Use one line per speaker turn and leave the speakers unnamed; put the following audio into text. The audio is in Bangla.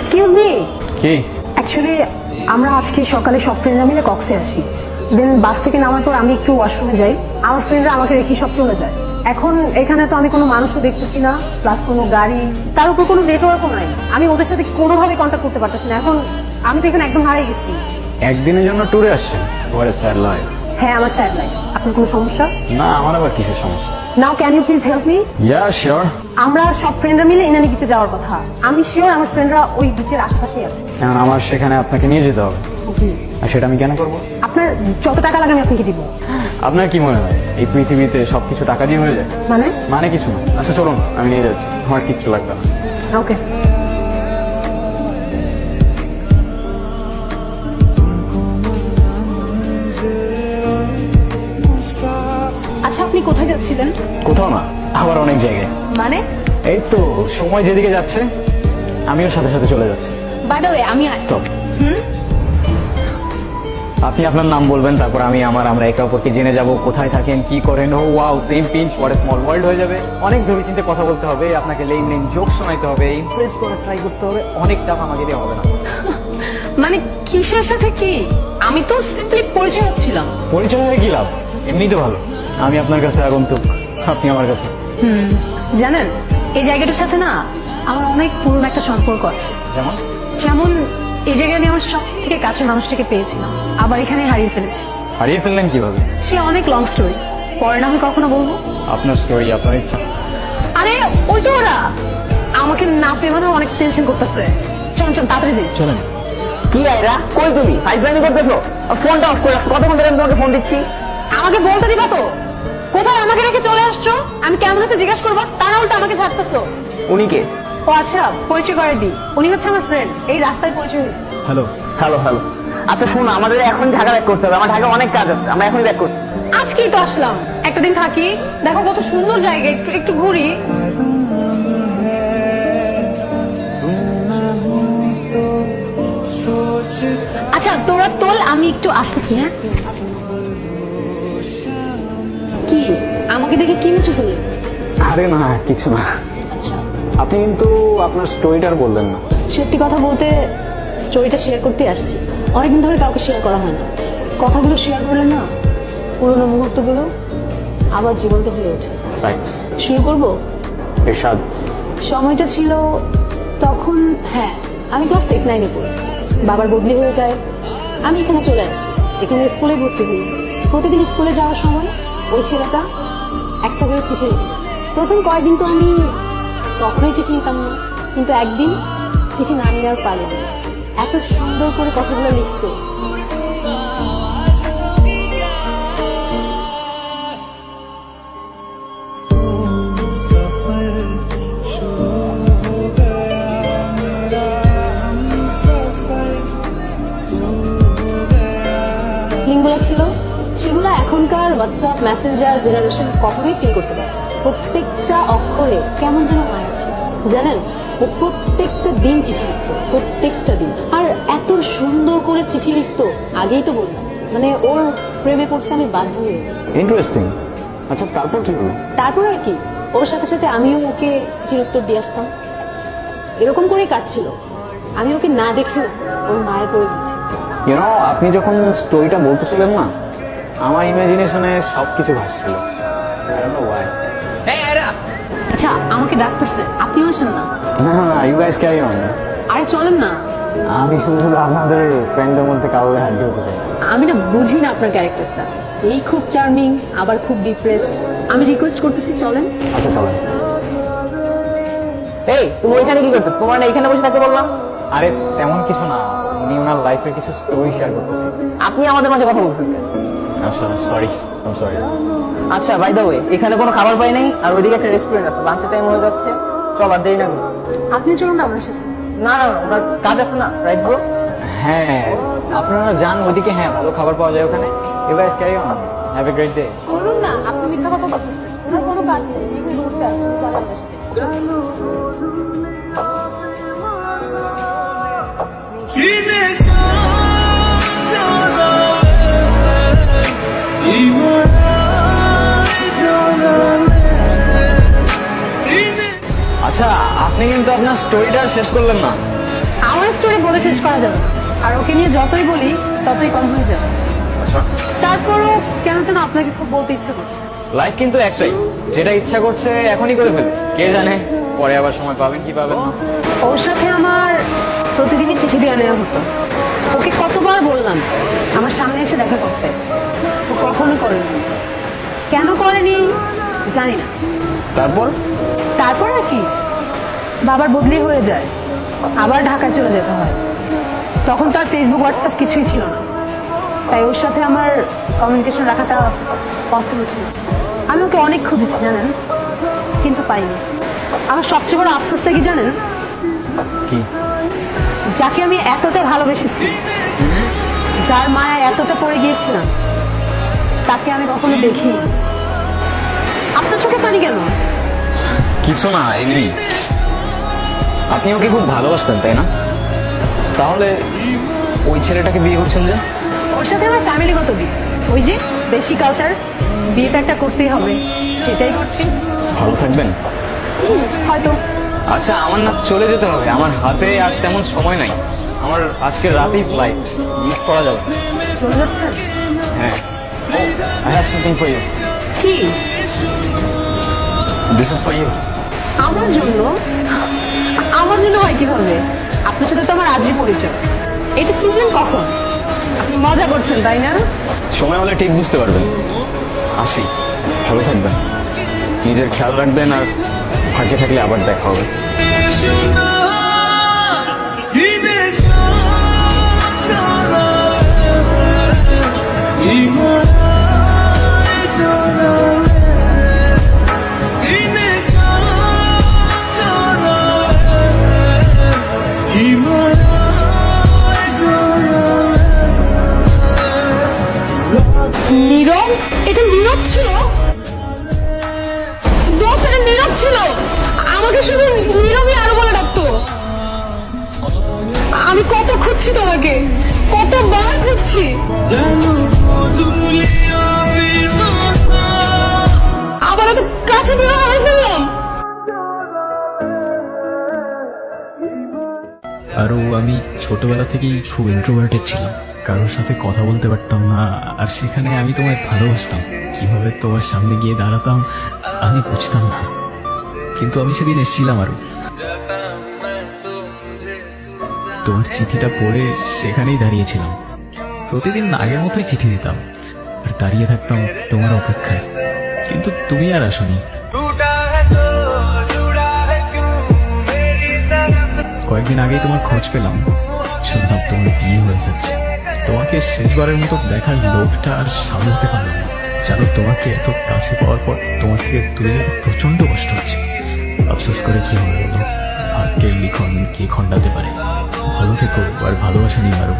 এক্সকিউজ মি
কি?
অ্যাকচুয়ালি আমরা আজকে সকালে সব ফ্রেন্ডরা মিলে কক্সে আসি। দেন বাস থেকে নামার পর আমি একটু ওয়াশরুমে যাই। আমার ফ্রেন্ডরা আমাকে রেখে সব চলে যায়। এখন এখানে তো আমি কোনো মানুষও দেখতেছি না প্লাস কোনো গাড়ি তার উপর কোনো নেটওয়ার্কও নাই। আমি ওদের সাথে কোনোভাবে কন্ট্যাক্ট করতে পারতেছি না। এখন আমি তো এখানে একদম হারিয়ে গেছি।
একদিনের জন্য ট্যুরে আসছেন? ঘরে স্যার লাইফ
হ্যাঁ আমার স্যার লাইফ আপনার কোনো সমস্যা?
না আমার আবার কিসের সমস্যা?
Now can you please help me
ya sure
আমরা সব ফ্রেন্ডরা মিলে ইনানি বিচে যাওয়ার কথা। আমি শিওর আমার ফ্রেন্ডরা ওই বিচের আশেপাশেই আছে।
এখন আমার সেখানে আপনাকে নিয়ে যেতে হবে।
জি।
আর সেটা আমি কেন করব?
আপনার যত টাকা লাগে আমি আপনাকে দিব।
আপনার কি মনে হয়? এই পৃথিবীতে সবকিছু টাকা দিয়ে হয়ে যায়?
মানে?
মানে কিছু না। আচ্ছা চলুন আমি নিয়ে যাচ্ছি। আমার কিচ্ছু লাগবে না।
ওকে আচ্ছা আপনি কোথায় যাচ্ছিলেন?
কোথাও না আবার অনেক জায়গায়।
মানে?
এই তো সময় যেদিকে যাচ্ছে আমিও সাথে সাথে চলে যাচ্ছি।
বাই দ্য ওয়ে আমি আসছি
স্টপ আপনি আপনার নাম বলবেন তারপর আমি আমার আমরা একে অপরকে জেনে যাব কোথায় থাকেন কি করেন। ও wow same pinch what small world হয়ে যাবে। অনেক ভেবে চিন্তে কথা বলতে হবে আপনাকে লেন লেন জোক শোনাইতে হবে ইমপ্রেস করে ট্রাই করতে হবে অনেক আমাকে দেওয়া হবে না।
মানে কিসের সাথে কি? আমি তো সিম্পলি পরিচয় হচ্ছিলাম।
পরিচয় হয়ে কি লাভ? এমনি তো ভালো। আমি আপনার কাছে আগন্তুক আপনি আমার কাছে।
হুম জানেন এই জায়গাটার সাথে না আমার অনেক পুরনো একটা সম্পর্ক আছে।
যেমন?
যেমন এই জায়গায় আমি আমার সব থেকে কাছের মানুষটাকে পেয়েছিলাম আবার এখানে হারিয়ে ফেলেছি।
হারিয়ে ফেললেন কীভাবে?
সে অনেক লং স্টোরি পরে না আমি কখনো বলব?
আপনার স্টোরি আপনার ইচ্ছা।
আরে ওই তো ওরা! আমাকে না পেয়ে মানে অনেক টেনশন করতেছে। চল চল তাড়াতাড়ি যাই।
চলেন।
কি আয়রা কই তুমি? ফাইজলামি করতেছো? আর ফোনটা অফ করে রাখছো। কতক্ষণ ধরে আমি তোমাকে ফোন দিচ্ছি?
আমাকে বলতে দিবা তো? কোথায় আমাকে রেখে চলে আসছো? আমি কেমন আছে জিজ্ঞেস করব? তারা উল্টা আমাকে ছাড়তেছো।
উনি কে?
ও আচ্ছা পরিচয় করে দি উনি হচ্ছে আমার ফ্রেন্ড এই রাস্তায় পরিচয় হয়েছে।
হ্যালো।
Hello hello. আচ্ছা শোনো আমাদের এখন ঢাকা ব্যাক করতে হবে। আমার ঢাকা অনেক কাজ আছে। আমরা এখন ব্যাক করছি।
আজকেই তো আসলাম। একটা দিন থাকি। দেখো কত সুন্দর জায়গা। একটু একটু ঘুরি। আচ্ছা তোরা তোল আমি একটু আসতেছি হ্যাঁ? কি? আমাকে দেখে কি মুছে ফেলি
আরে না কিছু না।
আচ্ছা।
আপনি কিন্তু আপনার স্টোরিটার বললেন না।
সত্যি কথা বলতে স্টোরিটা শেয়ার করতে আসছি। অনেকদিন ধরে কাউকে শেয়ার করা হয় না। কথাগুলো শেয়ার করলে না পুরোনো মুহূর্তগুলো আবার জীবন্ত হয়ে ওঠে। শুরু করব?
এরশাদ।
সময়টা ছিল তখন হ্যাঁ আমি ক্লাস এইট নাইনে পড়ি। বাবার বদলি হয়ে যায়। আমি এখানে চলে আসি। এখানে স্কুলে ভর্তি হই। প্রতিদিন স্কুলে যাওয়ার সময় ওই ছেলেটা একটা করে চিঠি লিখত প্রথম কয়েকদিন তো আমি কখনোই চিঠি নিতাম না, কিন্তু একদিন চিঠি না নেওয়ার পারিনি। এত সুন্দর করে কথাগুলো লিখতো। হোয়াটসঅ্যাপ মেসেঞ্জার জেনারেশন কখনোই ফিল করতে পারে প্রত্যেকটা অক্ষরে কেমন যেন মায়া ছিল জানেন? ও প্রত্যেকটা দিন চিঠি লিখতো প্রত্যেকটা দিন। আর এত সুন্দর করে চিঠি লিখতো আগেই তো বললাম। মানে ওর প্রেমে পড়তে আমি বাধ্য হয়েছি
ইন্টারেস্টিং আচ্ছা তারপর কি হলো?
তারপর আর কি ওর সাথে সাথে আমিও ওকে চিঠির উত্তর দিয়ে আসতাম। এরকম করেই কাজ ছিল আমি ওকে না দেখেও ওর মায়ে পড়ে গেছি।
ইউনো আপনি যখন স্টোরিটা বলতেছিলেন না আমার ইমাজিনেশনে সব কিছু ভাসছিল.
আচ্ছা আমাকে ডাকতেছে। আপনিও আসেন না?
না না ইউ গাইস ক্যারি অন
আরে চলেন না।
আমি শুধু শুধু আপনাদের ফ্রেন্ডদের মধ্যে কাউকে হারিয়ে হতে চাই।
আমি না বুঝি না আপনার ক্যারেক্টারটা এই খুব চার্মিং আবার খুব ডিপ্রেসড আমি রিকোয়েস্ট করতেছি চলেন।
আচ্ছা চলেন।
এই তুমি ওইখানে কি করতেছো? তোমার না এখানে বসে থাকতে বললাম।
আরে তেমন কিছু না। উনি ওনার লাইফের কিছু স্টোরি শেয়ার করতেছি।
আপনি আমাদের মাঝে কথা বলছেন?
আচ্ছা সরি আই সরি
আচ্ছা বাই দ্য ওয়ে এখানে কোনো খাবার পাই নাই আর ওইদিকে একটা রেস্টুরেন্ট আছে লাঞ্চের টাইম হয়ে যাচ্ছে চল আর দেরি না করি।
আপনি চলুন না আমাদের সাথে।
না না না, ওনার কাজ আছে না রাইট ব্রো
হ্যাঁ আপনারা যান ওইদিকে হ্যাঁ ভালো খাবার পাওয়া যায় ওখানে। You guys carry on have a great day
চলুন না আপনি মিথ্যা কথা বলতেছেন। ওনার কোনো কাজ নেই এখানে ঘুরতে আসছেন চলেন আমাদের সাথে।
আচ্ছা আপনি কিন্তু আপনার স্টোরিটা শেষ করলেন না।
আমার স্টোরি বলে শেষ করা যাবে না। আর ওকে নিয়ে যতই বলি ততই কম হয়ে যাবে।
আচ্ছা।
তারপরও কেন যেন আপনাকে খুব বলতে ইচ্ছে করছে।
লাইফ কিন্তু একটাই। যেটা ইচ্ছা করছে এখনই করে ফেলবে কে জানে পরে আবার সময় পাবেন কি পাবেন না।
ওর সাথে আমার প্রতিদিনই চিঠি দিয়ে নেওয়া হতো। ওকে কতবার বললাম আমার সামনে এসে দেখা করতে। ও কখনো করেনি। কেন করেনি জানি না।
তারপর?
তারপর আর কি? বাবার বদলি হয়ে যায় আবার ঢাকায় চলে যেতে হয়। তখন তো আর ফেসবুক হোয়াটসঅ্যাপ কিছুই ছিল না। তাই ওর সাথে আমার কমিউনিকেশন রাখাটা পসিবল ছিল। আমি ওকে অনেক খুঁজেছি জানেন? কিন্তু পাইনি। আমার সবচেয়ে বড় আফসোসটা কি জানেন?
কি?
যাকে আমি এতটা ভালোবেসেছি যার মায়া এতটা পড়ে গিয়েছিলাম তাকে আমি কখনো দেখিনি। আপনার চোখে পানি কেন?
কিছু না এমনি। আপনি ওকে খুব ভালোবাসতেন তাই না? তাহলে ওই ছেলেটাকে বিয়ে করছেন যে?
ওর সাথে আমার ফ্যামিলিগত বিয়ে। ওই যে দেশি কালচার বিয়েটা একটা করতেই হবে সেটাই করছি।
ভালো থাকবেন?
হয়তো।
আচ্ছা আমার না চলে যেতে হবে। আমার হাতে আজ তেমন সময় নাই। আমার আজকে রাতেই ফ্লাইট মিস করা যাবে।
চলে যাচ্ছেন
হ্যাঁ। I have something for you
কি?
দিস ইজ ফর ইউ
আমার জন্য জন্য হয় কীভাবে? আপনার সাথে তো আমার আজই পরিচয়। এটা কিনলেন কখন? আপনি মজা করছেন তাই না?
সময় হলে ঠিক বুঝতে পারবেন। আসি। ভালো থাকবেন। নিজের খেয়াল রাখবেন আর ফাঁকে থাকলে আবার দেখা হবে।
নীরব আমাকে শুধু নীরবই আরও বলে ডাকতো। আমি কত খুঁজছি তোমাকে কতবার খুঁজছি। আবার এত কাছে বের ফেললাম।
আরও আমি ছোটবেলা থেকেই খুব ইন্ট্রোভার্টেড ছিলাম। কারোর সাথে কথা বলতে পারতাম না, আর সেখানে আমি তোমায় ভালোবাসতাম। কীভাবে তোমার সামনে গিয়ে দাঁড়াতাম, আমি বুঝতাম না। কিন্তু আমি সেদিন এসেছিলাম আরও তোমার চিঠিটা পড়ে সেখানেই দাঁড়িয়েছিলাম। প্রতিদিন আগের মতোই চিঠি দিতাম আর দাঁড়িয়ে থাকতাম তোমার অপেক্ষায়। কিন্তু তুমি আর আসনি। কয়েকদিন আগেই তোমার খোঁজ পেলাম। শুনলাম তোমার বিয়ে হয়ে যাচ্ছে। তোমাকে শেষবারের মতো দেখার লোভটা আর সামলাতে পারলাম না। জানো, তোমাকে এত কাছে পাওয়ার পর তোমার থেকে দূরে প্রচণ্ড কষ্ট হচ্ছে। আফসোস করে কি হবে বলো? ভাগ্যের লিখন কে খণ্ডাতে পারে? ভালো থেকো আর ভালোবাসা নিয়ে আরও